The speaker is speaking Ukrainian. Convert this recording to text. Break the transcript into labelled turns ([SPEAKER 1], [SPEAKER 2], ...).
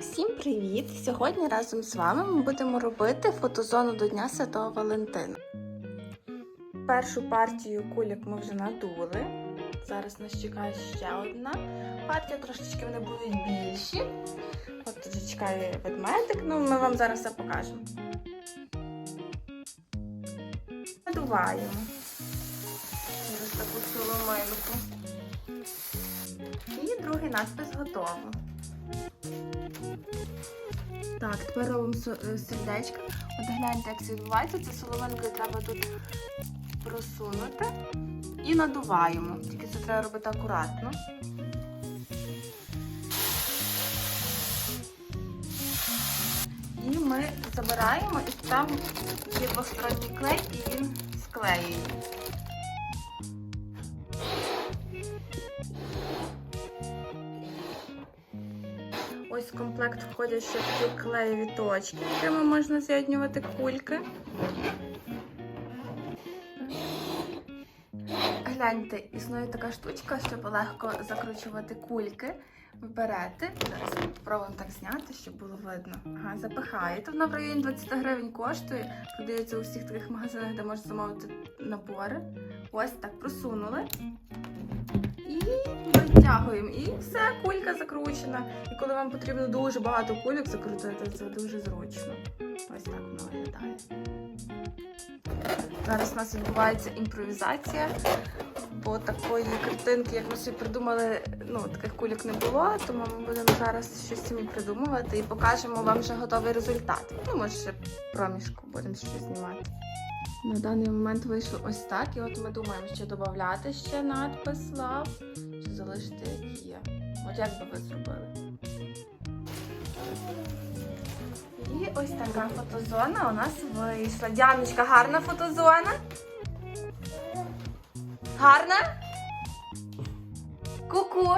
[SPEAKER 1] Всім привіт! Сьогодні разом з вами ми будемо робити фотозону до Дня Святого Валентина. Першу партію кульок ми вже надули. Зараз нас чекає ще одна партія, трошечки вони будуть більші. От тут чекає ведмедик, ну ми вам зараз все покажемо. Надуваємо. Зараз таку соломинку. І другий надпис готово. Так, тепер робимо е, сердечко. От гляньте, як це відбувається. Це соломинкою треба тут просунути і надуваємо. Тільки це треба робити акуратно. І ми забираємо і там є двосторонній клей, і він склеює. Ось в комплект входять ще такі клеєві точки, якими можна з'єднувати кульки. Гляньте, існує така штучка, щоб легко закручувати кульки. Ви берете, зараз спробуємо так зняти, щоб було видно. Ага, запихаєте. Вона в районі 20 гривень коштує. Продається у всіх таких магазинах, де можна замовити набори. Ось так просунули. І витягуємо. І все, кулька закручена. І коли вам потрібно дуже багато кульок закрутити, це дуже зручно. Ось так воно виглядає. Зараз у нас відбувається імпровізація, бо такої картинки, як ми собі придумали, ну таких кульок не було, тому ми будемо зараз щось самі придумувати і покажемо вам вже готовий результат. Ну, може, ще проміжку будемо щось знімати. На даний момент вийшло ось так, і от ми думаємо, чи додати ще надпис Love, чи залишити як є. От як би ви зробили? І ось така фотозона у нас вийшла. Діаночка, гарна фотозона? Гарна? Ку-ку.